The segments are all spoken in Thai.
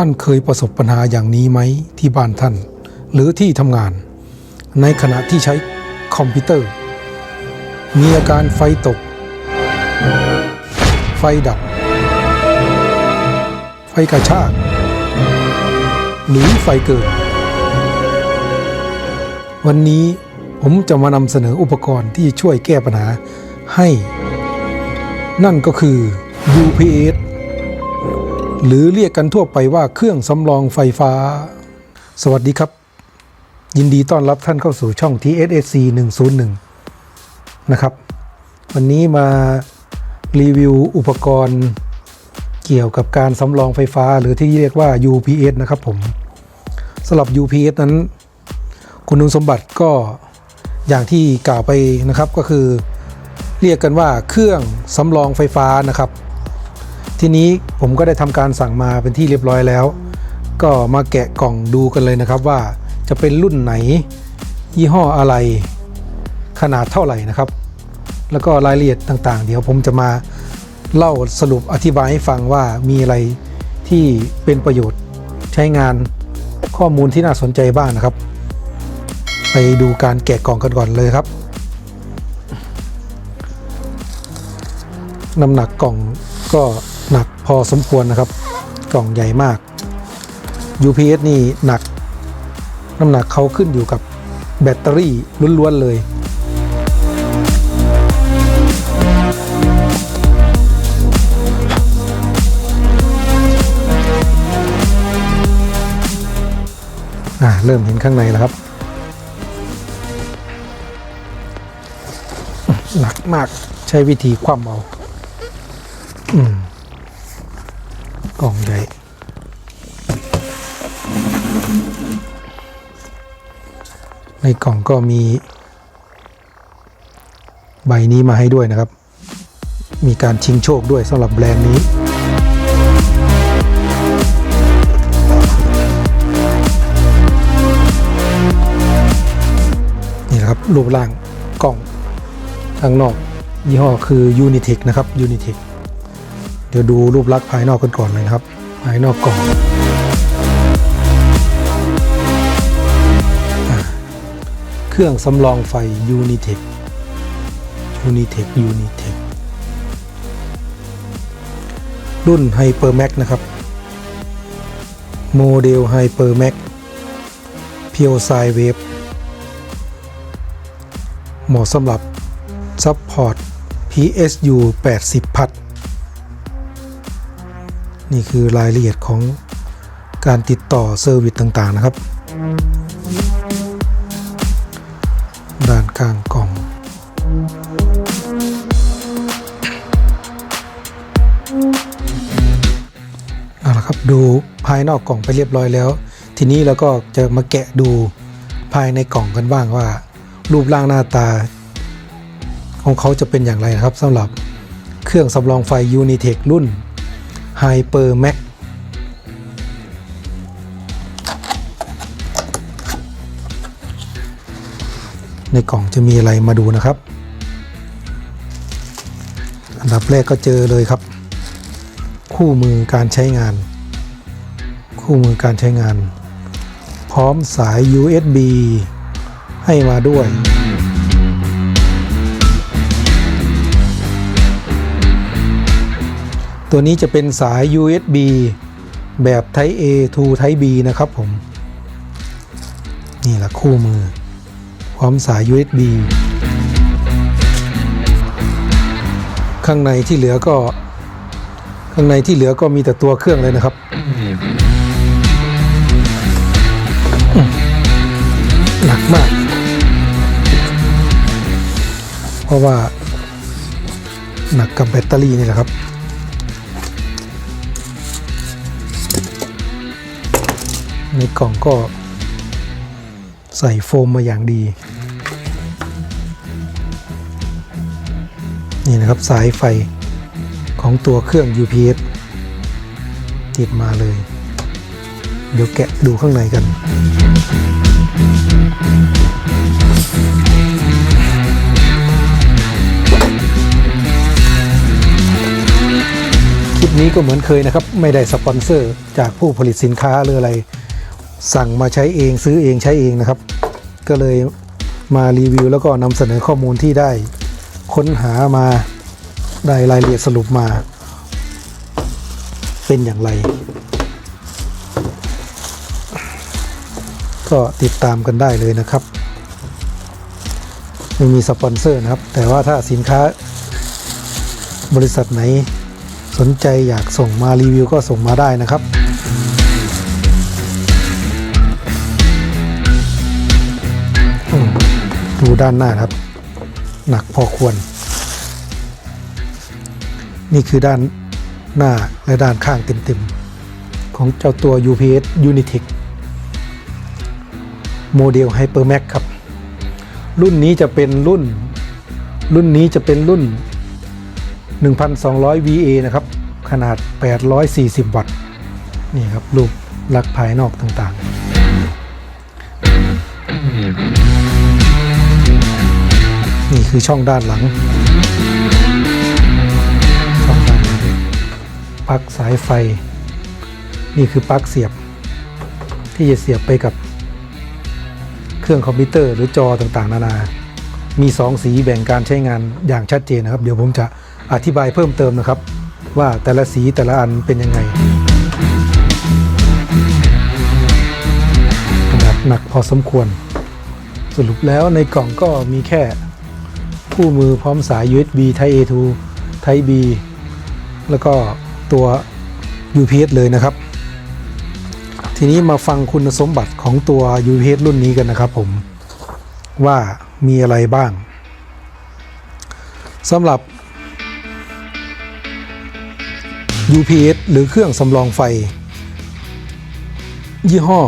ท่านเคยประสบปัญหาอย่างนี้ไหมที่บ้านท่าน หรือที่ทำงาน ในขณะที่ใช้คอมพิวเตอร์ มีอาการไฟตก ไฟดับ ไฟกระชาก หรือไฟเกิด วันนี้ผมจะมานำเสนออุปกรณ์ที่ช่วยแก้ปัญหาให้ นั่นก็คือ UPS หรือเรียกกันทั่วไปว่าเครื่องสำรองไฟฟ้า สวัสดีครับ ยินดีต้อนรับท่านเข้าสู่ช่อง TSSC 101 นะครับ วันนี้มารีวิวอุปกรณ์เกี่ยวกับการสำรองไฟฟ้าหรือที่เรียกว่า UPS นะครับผมสำหรับ UPS นั้น คุณสมบัติก็อย่างที่กล่าวไปนะครับก็คือ เรียกกันว่าเครื่องสำรองไฟฟ้านะครับ ทีนี้ผมก็ได้ทำการสั่งมาเป็นที่เรียบร้อยแล้ว ก็มาแกะกล่องดูกันเลยนะครับว่าจะเป็นรุ่นไหน ยี่ห้ออะไร ขนาดเท่าไหร่นะครับ แล้วก็รายละเอียดต่างๆ เดี๋ยวผมจะมาเล่าสรุปอธิบายให้ฟังว่ามีอะไรที่เป็นประโยชน์ใช้งานข้อมูลที่น่าสนใจบ้างนะครับ ไปดูการแกะกล่องกันก่อนเลยครับน้ำหนักกล่องก็ หนักพอสมควรนะครับ กล่องใหญ่มาก UPS นี่หนัก น้ำหนักเขาขึ้นอยู่กับแบตเตอรี่ล้วนๆเลยอ่าเริ่มเห็นข้างในแล้วครับ หนักมากใช้วิธีคว่ำเอา ในกล่องก็มีใบนี้มาให้ด้วยนะครับ มีการชิงโชคด้วยสำหรับแบรนด์นี้นี่นะครับรูปร่างกล่องข้างนอก ยี่ห้อคือ Unitech นะครับ Unitech เดี๋ยวดูรูปลักษณ์ภายนอกกันก่อนเลยนะครับ ภายนอกกล่อง เครื่องสำรองไฟ Unitech Unitech Unitech รุ่น HyperMax นะครับ โมเดล HyperMax p u r e s i Wave เหมาะสำหรับซัพพอร์ต PSU 80 พัด นี่คือรายละเอียดของการติดต่อเซอร์วิสต่าง ๆ นะครับ กลางกล่อง เอาละครับดูภายนอกกล่องไปเรียบร้อยแล้ว ทีนี้เราก็จะมาแกะดูภายในกล่องกันบ้างว่า รูปร่างหน้าตา ของเขาจะเป็นอย่างไรนะครับสำหรับเครื่องสำรองไฟ Unitech รุ่น Hyper Max ในกล่องจะมีอะไรมาดูนะครับ อันดับแรกก็เจอเลยครับ คู่มือการใช้งาน คู่มือการใช้งาน พร้อมสาย USB ให้มาด้วยตัวนี้จะเป็นสาย USB แบบ Type A to Type B นะครับผม นี่แหละคู่มือ พร้อมสาย USB ข้างในที่เหลือก็ ข้างในที่เหลือก็มีแต่ตัวเครื่องเลยนะครับ หนักมาก เพราะว่า หนักกับแบตเตอรี่นี่แหละครับในกล่องก็ใส่โฟมมาอย่างดี นี่นะครับสายไฟของตัวเครื่อง UPS ติดมาเลย เดี๋ยวแกะดูข้างในกัน คลิปนี้ก็เหมือนเคยนะครับ ไม่ได้สปอนเซอร์จากผู้ผลิตสินค้าหรืออะไร สั่งมาใช้เองซื้อเองใช้เองนะครับ ก็เลยมารีวิวแล้วก็นำเสนอข้อมูลที่ได้ ค้นหามาได้รายละเอียดสรุปมา เป็นอย่างไร ก็ติดตามกันได้เลยนะครับ ไม่มีสปอนเซอร์นะครับ แต่ว่าถ้าสินค้าบริษัทไหนสนใจอยากส่งมารีวิวก็ส่งมาได้นะครับดูด้านหน้าครับ หนักพอควร นี่คือด้านหน้าและด้านข้างเต็มๆ ของเจ้าตัว UPS Unitech โมเดล Hypermax ครับ รุ่นนี้จะเป็นรุ่น รุ่นนี้จะเป็นรุ่น 1,200 VA นะครับ ขนาด 840 วัตต์ นี่ครับรูปลักษณ์ภายนอกต่างๆ นี่คือช่องด้านหลัง ช่องด้านหลังปลั๊กสายไฟ นี่คือปลั๊กเสียบ ที่จะเสียบไปกับ เครื่องคอมพิวเตอร์หรือจอต่างๆ นานา มี 2 สีแบ่งการใช้งานอย่างชัดเจนนะครับ เดี๋ยวผมจะอธิบายเพิ่มเติมนะครับ ว่าแต่ละสีแต่ละอันเป็นยังไงขนาดหนักพอสมควร สรุปแล้วในกล่องก็มีแค่ คู่มือพร้อมสาย USB Type A to Type B แล้วก็ตัว UPS เลยนะครับ ทีนี้มาฟังคุณสมบัติของตัว UPS รุ่นนี้กันนะครับผมว่ามีอะไรบ้างสำหรับ UPS หรือเครื่องสำรองไฟ ยี่ห้อ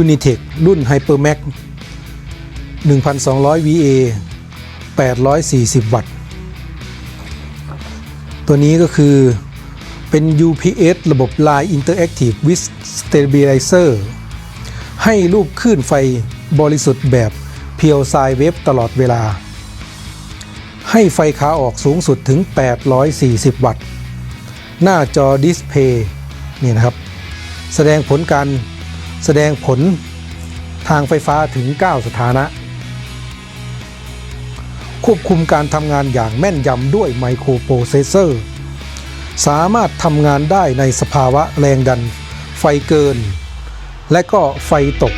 Unitech รุ่น Hypermax 1,200 VA 840 วัตต์ ตัวนี้ก็คือเป็น UPS ระบบ Line Interactive with Stabilizer ให้รูปคลื่นไฟบริสุทธิ์แบบเพียวไซเวฟตลอดเวลา ให้ไฟขาออกสูงสุดถึง 840 วัตต์ หน้าจอดิสเพย์นี่นะครับ แสดงผลการแสดงผลทางไฟฟ้าถึง 9 สถานะ ควบคุมการทำงานอย่างแม่นยำด้วยไมโครโปรเซสเซอร์ สามารถทำงานได้ในสภาวะแรงดัน ไฟเกิน และก็ไฟตก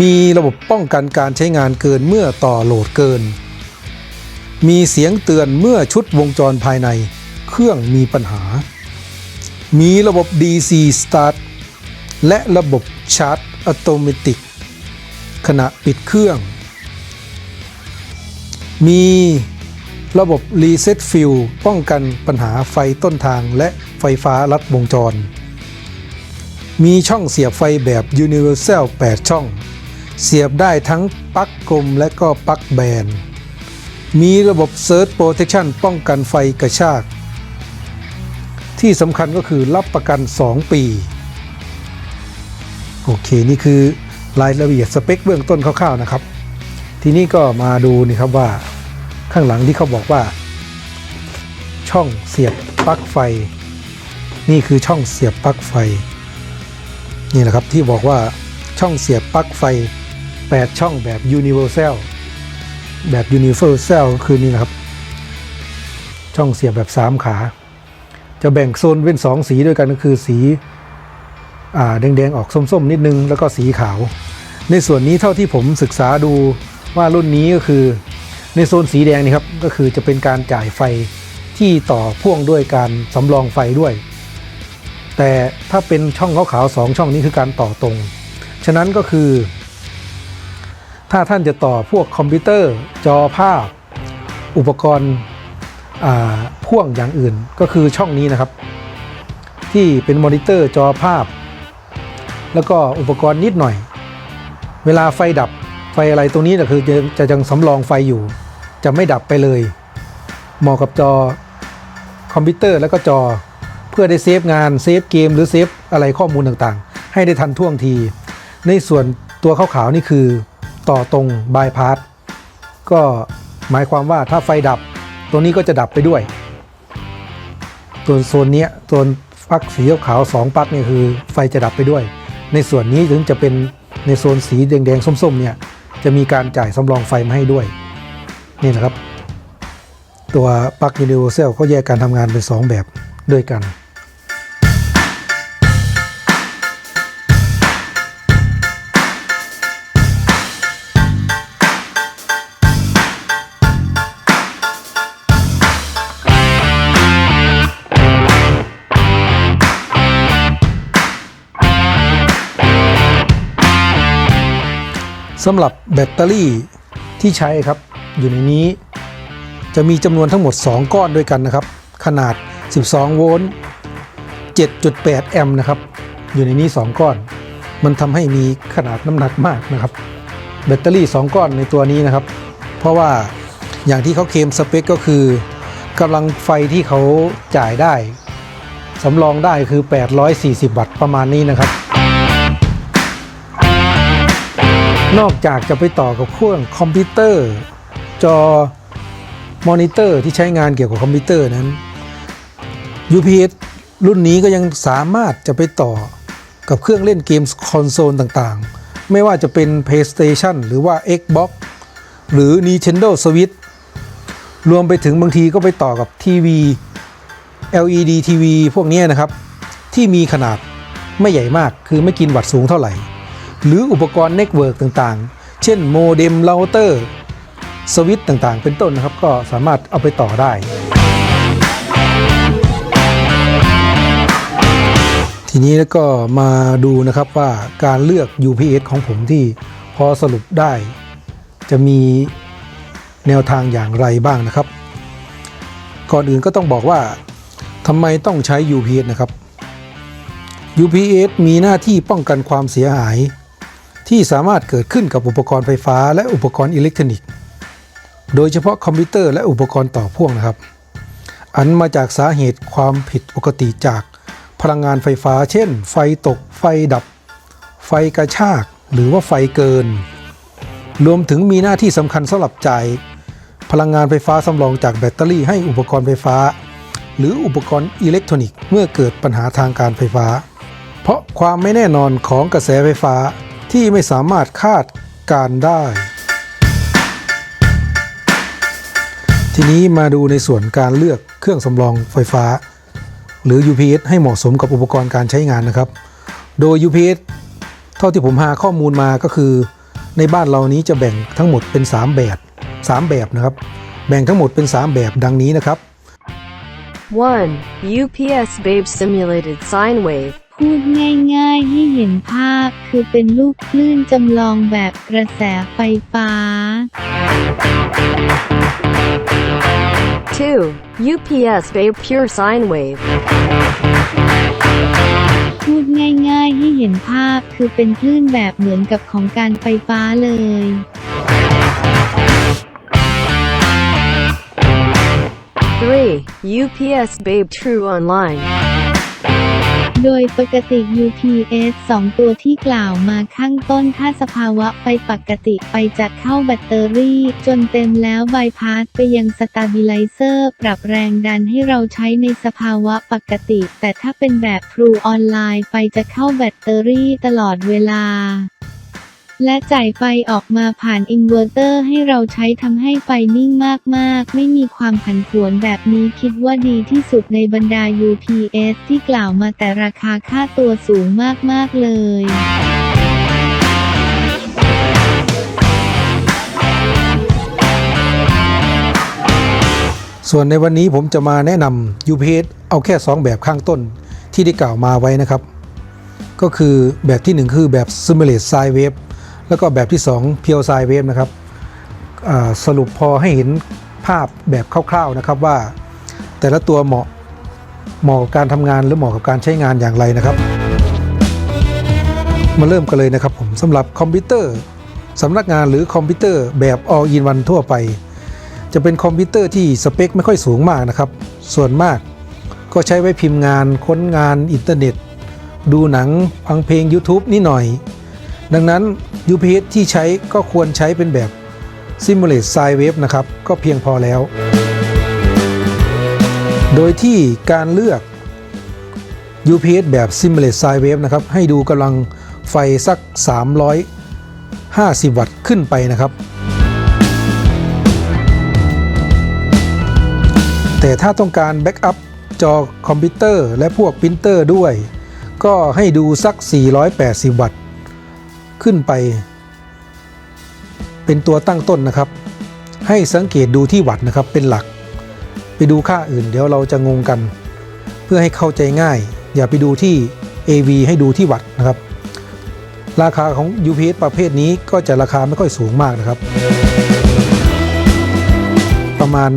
มีระบบป้องกันการใช้งานเกินเมื่อต่อโหลดเกิน มีเสียงเตือนเมื่อชุดวงจรภายใน เครื่องมีปัญหา มีระบบ DC Start และระบบชาร์จอัตโนมัติ ขณะปิดเครื่อง มีระบบ Reset Fill ป้องกันปัญหาไฟต้นทางและไฟฟ้าลัดวงจร มีช่องเสียบไฟแบบ Universal 8 ช่อง เสียบได้ทั้งปลั๊กกลมและก็ปลั๊กแบน มีระบบ Surge Protection ป้องกันไฟกระชาก ที่สำคัญก็คือรับประกัน 2 ปี โอเค นี่คือ รายละเอียดสเปคเบื้องต้นคร่าวๆนะครับ ทีนี้ก็มาดูนี่ครับว่าข้างหลังที่เขาบอกว่า ช่องเสียบปลั๊กไฟ นี่คือช่องเสียบปลั๊กไฟ นี่แหละครับที่บอกว่าช่องเสียบปลั๊กไฟ 8 ช่องแบบ Universal แบบ Universal ก็คือนี่นะครับ ช่องเสียบแบบ 3 ขา จะแบ่งโซนเป็น 2 สีด้วยกันก็คือสี แดงๆ ออกส้มๆ นิดนึง แล้วก็สีขาว ในส่วนนี้เท่าที่ผมศึกษาดูว่ารุ่นนี้ก็คือ ในโซนสีแดงนี่ครับก็คือจะเป็นการจ่ายไฟที่ต่อพ่วงด้วยการสำรองไฟด้วย แต่ถ้าเป็นช่องขาวๆสองช่องนี้คือการต่อตรง ฉะนั้นก็คือ ถ้าท่านจะต่อพวกคอมพิวเตอร์ จอภาพ อุปกรณ์พ่วงอย่างอื่นก็คือช่องนี้นะครับ ที่เป็นมอนิเตอร์จอภาพ แล้วก็อุปกรณ์นิดหน่อย เวลาไฟดับไฟอะไรตรงนี้นะคือจะจะยังสำรองไฟอยู่ จะไม่ดับไปเลยเหมาะกับจอคอมพิวเตอร์แล้วก็จอเพื่อได้เซฟงานเซฟเกมหรือเซฟอะไรข้อมูลต่างๆ ให้ได้ทันท่วงที ในส่วนตัวขาวๆนี่คือต่อตรงบายพาสก็หมายความว่าถ้าไฟดับตรงนี้ก็จะดับไปด้วย ตัวโซนนี้ยตัวปลั๊กสีขาวสองปลั๊กนี่คือไฟจะดับไปด้วย ในส่วนนี้ถึงจะเป็นในโซนสีแดงๆส้มๆเนี่ยจะมีการจ่ายสำรองไฟมาให้ด้วย นี่นะครับ ตัวปลั๊ก Universal ก็แยกการทำงานเป็น 2 แบบด้วยกัน สำหรับแบตเตอรี่ที่ใช้ครับ อยู่ในนี้จะมีจำนวนทั้งหมด 2 ก้อนด้วยกันนะครับ ขนาด 12 โวลต์ 7.8 แอมป์นะครับ อยู่ในนี้ 2 ก้อน มันทำให้มีขนาดน้ำหนักมากนะครับ แบตเตอรี่ 2 ก้อนในตัวนี้นะครับ เพราะว่าอย่างที่เขาเคมสเปคก็คือกำลังไฟที่เขาจ่ายได้สำรองได้คือ 840 วัตต์ประมาณนี้นะครับ นอกจากจะไปต่อกับเครื่องคอมพิวเตอร์ จอมอนิเตอร์ที่ใช้งานเกี่ยวกับคอมพิวเตอร์นั้น UPS รุ่นนี้ก็ยังสามารถจะไปต่อกับเครื่องเล่นเกมคอนโซลต่างๆ ไม่ว่าจะเป็น PlayStation หรือว่า Xbox หรือ Nintendo Switch รวมไปถึงบางทีก็ไปต่อกับทีวี LED ทีวีพวกนี้นะครับ ที่มีขนาดไม่ใหญ่มากคือไม่กินวัตต์สูงเท่าไหร่ หรืออุปกรณ์เน็ตเวิร์กต่างๆ เช่นโมเด็มเราเตอร์สวิตต่างๆ เป็นต้นนะครับ ก็สามารถเอาไปต่อได้ ทีนี้แล้วก็มาดูนะครับว่าการเลือก UPS ของผมที่พอสรุปได้ จะมีแนวทางอย่างไรบ้างนะครับ ก่อนอื่นก็ต้องบอกว่าทำไมต้องใช้ UPS นะครับ UPS มีหน้าที่ป้องกันความเสียหาย ที่สามารถเกิดขึ้นกับอุปกรณ์ไฟฟ้าและอุปกรณ์อิเล็กทรอนิกส์ โดยเฉพาะคอมพิวเตอร์และอุปกรณ์ต่อพ่วงนะครับ อันมาจากสาเหตุความผิดปกติจากพลังงานไฟฟ้า เช่น ไฟตก ไฟดับ ไฟกระชาก หรือว่าไฟเกิน รวมถึงมีหน้าที่สำคัญสำหรับจ่ายพลังงานไฟฟ้าสำรองจากแบตเตอรี่ให้อุปกรณ์ไฟฟ้า หรืออุปกรณ์อิเล็กทรอนิกส์เมื่อเกิดปัญหาทางการไฟฟ้า เพราะความไม่แน่นอนของกระแสไฟฟ้า ที่ไม่สามารถคาดการได้ ทีนี้มาดูในส่วนการเลือกเครื่องสำรองไฟฟ้า หรือ UPS ให้เหมาะสมกับอุปกรณ์การใช้งานนะครับ โดย UPS เท่าที่ผมหาข้อมูลมาก็คือ ในบ้านเรานี้จะแบ่งทั้งหมดเป็น 3 แบบ 3 แบบนะครับ แบ่งทั้งหมดเป็น 3 แบบดังนี้นะครับ 1. UPS Babe Simulated Sine Wave พูดง่ายๆให้เห็นภาพคือเป็นลูกคลื่นจำลองแบบกระแสไฟฟ้า 2. UPS Babe Pure Sine Wave พูดง่ายๆให้เห็นภาพคือเป็นคลื่นแบบเหมือนกับของการไฟฟ้าเลย 3. UPS Babe True Online โดยปกติ UPS 2 ตัวที่กล่าวมาข้างต้นถ้าสภาวะไปปกติไปจะเข้าแบตเตอรี่ จนเต็มแล้วบายพาสไปยังสตาบิไลเซอร์ ปรับแรงดันให้เราใช้ในสภาวะปกติ แต่ถ้าเป็นแบบ True Online ไฟจะเข้าแบตเตอรี่ตลอดเวลา และจ่ายไฟออกมาผ่านอินเวอร์เตอร์ให้เราใช้ทำให้ไฟนิ่งมาก ๆ ไม่มีความผันผวนแบบนี้คิดว่าดีที่สุดในบรรดา UPS ที่กล่าวมาแต่ราคาค่าตัวสูงมาก ๆ เลยส่วนในวันนี้ผมจะมาแนะนำ UPS เอาแค่ 2 แบบข้างต้นที่ได้กล่าวมาไว้นะครับ ก็คือแบบที่ 1 คือแบบ Simulate Sine Wave แล้วก็แบบที่2 Pure Sine Wave นะครับสรุปพอให้เห็นภาพแบบคร่าวๆนะครับว่า แต่ละตัวเหมาะเหมาะกับการทำงานหรือเหมาะกับการใช้งานอย่างไรนะครับ มาเริ่มกันเลยนะครับผมสำหรับคอมพิวเตอร์สำนักงานหรือคอมพิวเตอร์แบบ All in One ทั่วไป จะเป็นคอมพิวเตอร์ที่สเปคไม่ค่อยสูงมากนะครับ ส่วนมากก็ใช้ไว้พิมพ์งานค้นงานอินเทอร์เน็ต ดูหนังฟังเพลง YouTube นิดหน่อย ดังนั้น UPS ที่ใช้ก็ควรใช้เป็นแบบ Simulate Sine Wave นะครับ ก็เพียงพอแล้ว โดยที่การเลือก UPS แบบ Simulate Sine Wave นะครับ ให้ดูกำลังไฟสัก 350 วัตต์ขึ้นไปนะครับ แต่ถ้าต้องการแบ็กอัพจอคอมพิวเตอร์และพวกปรินเตอร์ด้วย ก็ให้ดูสัก 480 วัตต์ ขึ้นไป เป็นตัวตั้งต้นนะครับ ให้สังเกตดูที่วัตต์นะครับเป็นหลัก ไปดูค่าอื่นเดี๋ยวเราจะงงกัน เพื่อให้เข้าใจง่าย อย่าไปดูที่ AV ให้ดูที่วัตต์นะครับ ราคาของ UPS ประเภทนี้ก็จะราคาไม่ค่อยสูงมากนะครับ ประมาณ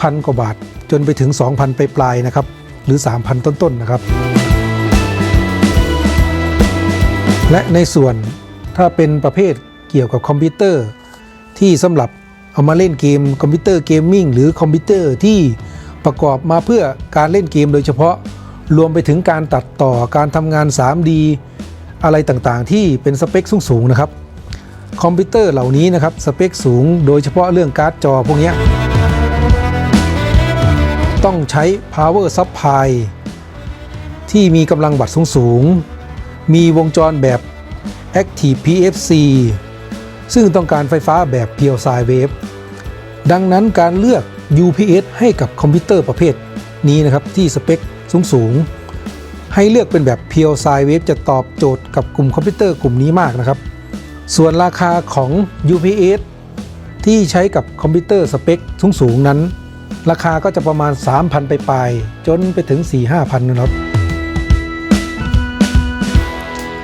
พันกว่าบาทจนไปถึง 2,000 ไปปลายนะครับ หรือ 3,000 ต้นๆนะครับ และในส่วนถ้าเป็นประเภทเกี่ยวกับคอมพิวเตอร์ ที่สำหรับเอามาเล่นเกมคอมพิวเตอร์เกมมิ่งหรือคอมพิวเตอร์ที่ประกอบมาเพื่อการเล่นเกมโดยเฉพาะรวมไปถึงการตัดต่อการทำงาน 3D อะไรต่างๆ ที่เป็นสเปคสูงๆนะครับ คอมพิวเตอร์เหล่านี้นะครับสเปคสูง โดยเฉพาะเรื่องการ์ดจอพวกนี้ต้องใช้ power supply ที่มีกำลังวัตต์สูงๆ มีวงจรแบบ Active PFC ซึ่งต้องการไฟฟ้าแบบ Pure Sine Wave ดังนั้นการเลือก UPS ให้กับคอมพิวเตอร์ประเภทนี้นะครับที่สเปคสูงๆให้เลือกเป็นแบบ Pure Sine Wave จะตอบโจทย์กับกลุ่มคอมพิวเตอร์กลุ่มนี้มากนะครับ ส่วนราคาของ UPS ที่ใช้กับคอมพิวเตอร์สเปคสูงๆนั้น ราคาก็จะประมาณ 3,000 ไปปลายจนไปถึง 4-5,000นะครับ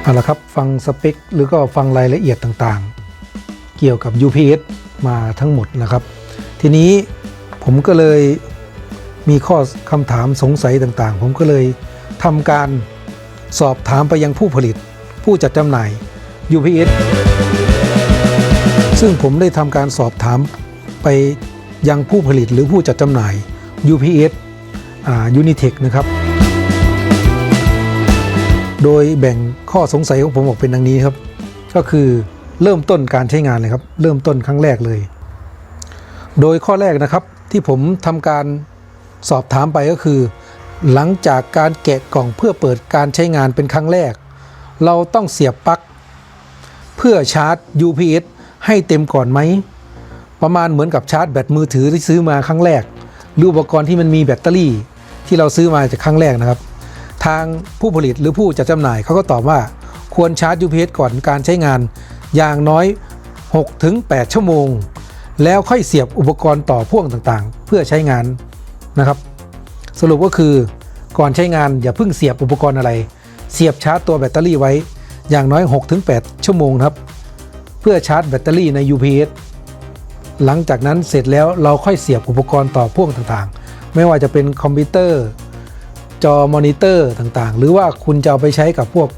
เอาละครับฟังสเปคหรือก็ฟังรายละเอียดต่างๆ เกี่ยวกับ UPS มาทั้งหมดนะครับ ทีนี้ผมก็เลยมีข้อคำถามสงสัยต่างๆ ผมก็เลยทำการสอบถามไปยังผู้ผลิต ผู้จัดจำหน่าย UPS ซึ่งผมได้ทำการสอบถามไปยังผู้ผลิตหรือผู้จัดจำหน่าย UPS อ่า Unitech นะครับ โดยแบ่งข้อสงสัยของผมออกเป็นดังนี้ครับ ก็คือเริ่มต้นการใช้งานเลยครับ เริ่มต้นครั้งแรกเลย โดยข้อแรกนะครับที่ผมทำการสอบถามไปก็คือ หลังจากการแกะกล่องเพื่อเปิดการใช้งานเป็นครั้งแรก เราต้องเสียบปลั๊กเพื่อชาร์จ UPS ให้เต็มก่อนไหม ประมาณเหมือนกับชาร์จแบตมือถือที่ซื้อมาครั้งแรก หรืออุปกรณ์ที่มันมีแบตเตอรี่ที่เราซื้อมาจากครั้งแรกนะครับ ทางผู้ผลิตหรือผู้จัดจำหน่ายเขาก็ตอบว่าควรชาร์จ UPS ก่อนการใช้งาน อย่างน้อย 6-8 ชั่วโมง แล้วค่อยเสียบอุปกรณ์ต่อพ่วงต่างๆ เพื่อใช้งานนะครับ สรุปก็คือก่อนใช้งานอย่าเพิ่งเสียบอุปกรณ์อะไร เสียบชาร์จตัวแบตเตอรี่ไว้ อย่างน้อย 6-8 ชั่วโมงครับ เพื่อชาร์จแบตเตอรี่ใน UPS หลังจากนั้นเสร็จแล้วเราค่อยเสียบอุปกรณ์ต่อพ่วงต่างๆ ไม่ว่าจะเป็นคอมพิวเตอร์ จอมอนิเตอร์ต่างๆ หรือว่าคุณจะเอาไปใช้กับพวก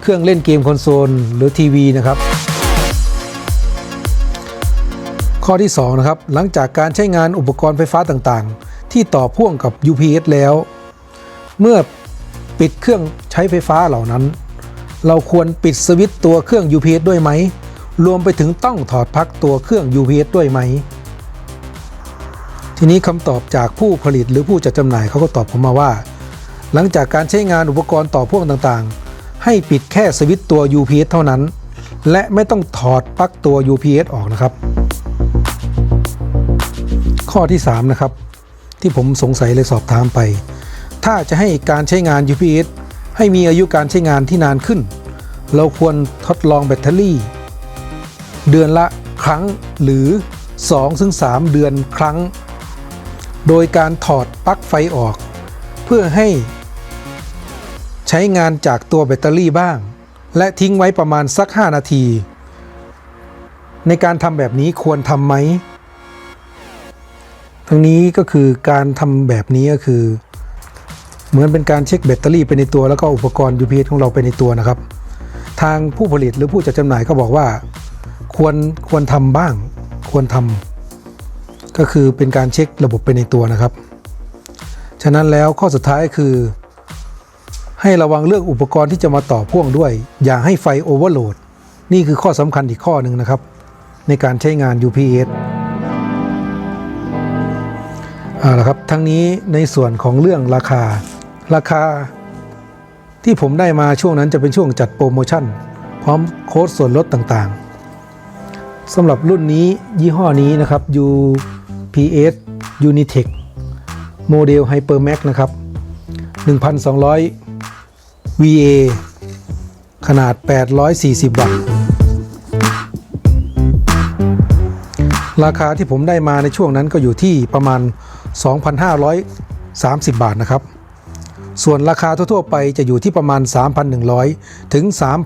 เครื่องเล่นเกมคอนโซลหรือทีวีนะครับ ข้อที่2นะครับหลังจากการใช้งานอุปกรณ์ไฟฟ้าต่างๆ ที่ต่อพ่วงกับ UPS แล้ว เมื่อปิดเครื่องใช้ไฟฟ้าเหล่านั้น เราควรปิดสวิตตัวเครื่อง UPS ด้วยไหม รวมไปถึงต้องถอดปลั๊กตัวเครื่อง UPS ด้วยไหม ทีนี้คำตอบจากผู้ผลิตหรือผู้จัดจำหน่ายเขาก็ตอบผมมาว่า หลังจากการใช้งานอุปกรณ์ต่อพ่วงต่างๆ ให้ปิดแค่สวิตตัว UPS เท่านั้น และไม่ต้องถอดปลั๊กตัว UPS ออกนะครับ ข้อที่ 3 นะครับ ที่ผมสงสัยเลยสอบถามไป ถ้าจะให้การใช้งาน UPS ให้มีอายุการใช้งานที่นานขึ้น เราควรทดลองแบตเตอรี่ เดือนละครั้งหรือ 2-3 เดือนครั้ง โดยการถอดปลั๊กไฟออก เพื่อให้ ใช้งานจากตัวแบตเตอรี่บ้าง และทิ้งไว้ประมาณสัก 5 นาที ในการทำแบบนี้ควรทำไหม ทั้งนี้ก็คือการทำแบบนี้ก็คือ เหมือนเป็นการเช็คแบตเตอรี่ไปในตัวแล้วก็อุปกรณ์ UPS ของเราไปในตัวนะครับ ทางผู้ผลิตหรือผู้จัดจำหน่ายก็บอกว่า ควรควรทำบ้าง ควรทำก็คือเป็นการเช็คระบบไปในตัวนะครับ ฉะนั้นแล้วข้อสุดท้ายคือ ให้ระวังเรื่องอุปกรณ์ที่จะมาต่อพ่วงด้วย อย่าให้ไฟโอเวอร์โหลด นี่คือข้อสำคัญอีกข้อหนึ่งนะครับ ในการใช้งาน UPS เอาละครับ ทั้งนี้ในส่วนของเรื่องราคา ราคา ที่ผมได้มาช่วงนั้นจะเป็นช่วงจัดโปรโมชั่น พร้อมโค้ดส่วนลดต่างๆสำหรับรุ่นนี้ยี่ห้อนี้นะครับ UPS Unitech โมเดล Hypermax นะครับ 1,200 VA ขนาด 840 วัตต์ ราคาที่ผมได้มาในช่วงนั้นก็อยู่ที่ประมาณ 2,530 บาทนะครับ ส่วนราคาทั่วๆไปจะอยู่ที่ประมาณ 3,100 ถึง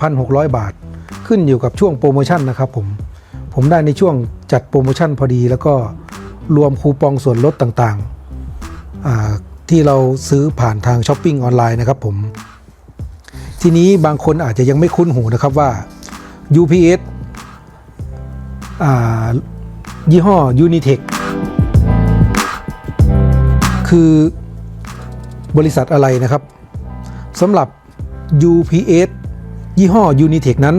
3,600 บาท ขึ้นอยู่กับช่วงโปรโมชั่นนะครับผม ผมได้ในช่วงจัดโปรโมชั่นพอดีแล้วก็รวมคูปองส่วนลดต่างๆ ที่เราซื้อผ่านทางช้อปปิ้งออนไลน์นะครับผม ทีนี้บางคนอาจจะยังไม่คุ้นหูนะครับว่า UPS ายี่ห้อ Unitech คือบริษัทอะไรนะครับสำหรับ UPS ยี่ห้อ Unitech นั้น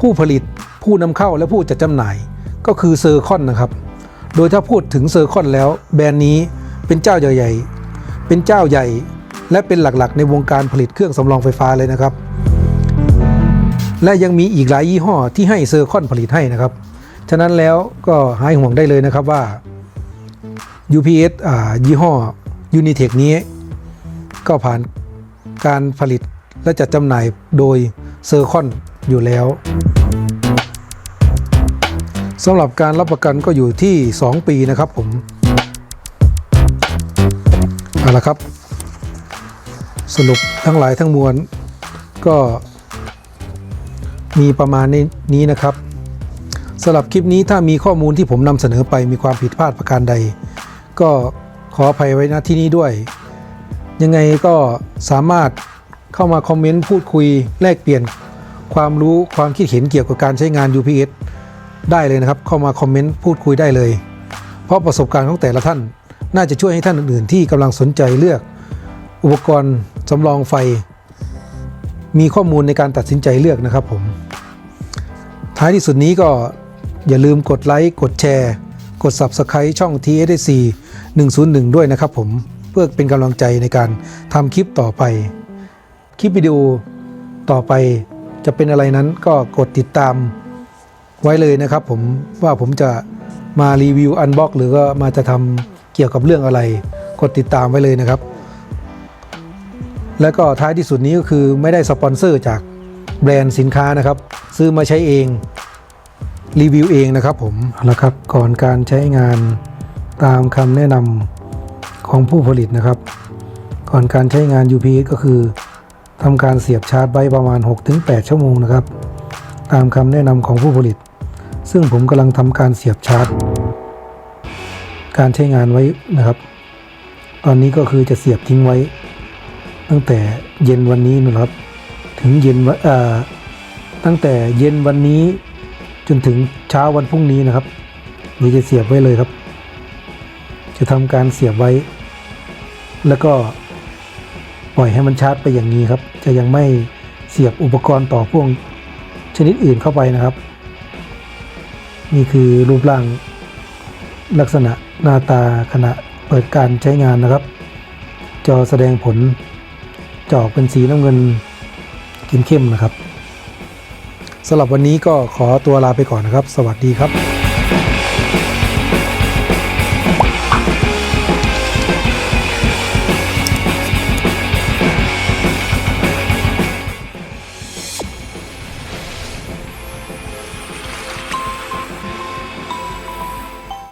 ผู้ผลิตผู้นำเข้าและผู้จัดจำหน่ายก็คือเซอร์คอนนะครับ โดยถ้าพูดถึงเซอร์คอนแล้วแบรนด์นี้เป็นเจ้าใหญ่ ๆ เป็นเจ้าใหญ่ และเป็นหลักๆ ในวงการผลิตเครื่องสำรองไฟฟ้าเลยนะครับ และยังมีอีกหลายยี่ห้อที่ให้เซอร์คอนผลิตให้นะครับ ฉะนั้นแล้วก็หายห่วงได้เลยนะครับว่า UPS อ่ายี่ห้อ Unitech นี้ ก็ผ่านการผลิตและจัดจำหน่ายโดยเซอร์คอนอยู่แล้วสำหรับการรับประกันก็อยู่ที่ 2 ปีนะครับผม เอาละครับ สรุปทั้งหลายทั้งมวลก็มีประมาณนี้นะครับสำหรับคลิปนี้ถ้ามีข้อมูลที่ผมนำเสนอไปมีความผิดพลาดประการใด ก็ขออภัยไว้ณที่นี้ด้วย ยังไงก็สามารถเข้ามาคอมเมนต์พูดคุยแลกเปลี่ยนความรู้ความคิดเห็นเกี่ยวกับการใช้งาน UPS ได้เลยนะครับ เข้ามาคอมเมนต์พูดคุยได้เลย เพราะประสบการณ์ของแต่ละท่าน น่าจะช่วยให้ท่านอื่นๆ ที่กำลังสนใจเลือกอุปกรณ์ สำรองไฟ มีข้อมูลในการตัดสินใจเลือกนะครับผม ท้ายที่สุดนี้ก็อย่าลืมกดไลค์ กดแชร์ กด Subscribe ช่อง TSC 101 ด้วยนะครับผม เพื่อเป็นกำลังใจในการทำคลิปต่อไป คลิปวิดีโอต่อไปจะเป็นอะไรนั้นก็กดติดตามไว้เลยนะครับผมว่าผมจะมารีวิวอันบ็อกหรือว่ามาจะทำเกี่ยวกับเรื่องอะไร กดติดตามไว้เลยนะครับ แล้วก็ท้ายที่สุดนี้ก็คือไม่ได้สปอนเซอร์จากแบรนด์สินค้านะครับ ซื้อมาใช้เองรีวิวเองนะครับผมเอาละครับก่อนการใช้งานตามคำแนะนำของผู้ผลิตนะครับ ก่อนการใช้งาน UPS ก็คือทำการเสียบชาร์จไว้ประมาณ 6-8 ชั่วโมงนะครับ ตามคำแนะนำของผู้ผลิต ซึ่งผมกำลังทำการเสียบชาร์จ การใช้งานไว้นะครับ ตอนนี้ก็คือจะเสียบทิ้งไว้ ตั้งแต่เย็นวันนี้นะครับ ถึงเย็นว่าตั้งแต่เย็นวันนี้จนถึงเช้าวันพรุ่งนี้นะครับเดี๋ยวจะเสียบไว้เลยครับ จะทำการเสียบไว้ แล้วก็ปล่อยให้มันชาร์จไปอย่างนี้ครับ จะยังไม่เสียบอุปกรณ์ต่อพ่วงชนิดอื่นเข้าไปนะครับ นี่คือรูปร่างลักษณะหน้าตาขณะเปิดการใช้งานนะครับ จอแสดงผล จอเป็นสีน้ำเงินเข้มๆนะครับสำหรับวันนี้ก็ขอตัวลาไปก่อนนะครับ สวัสดีครับ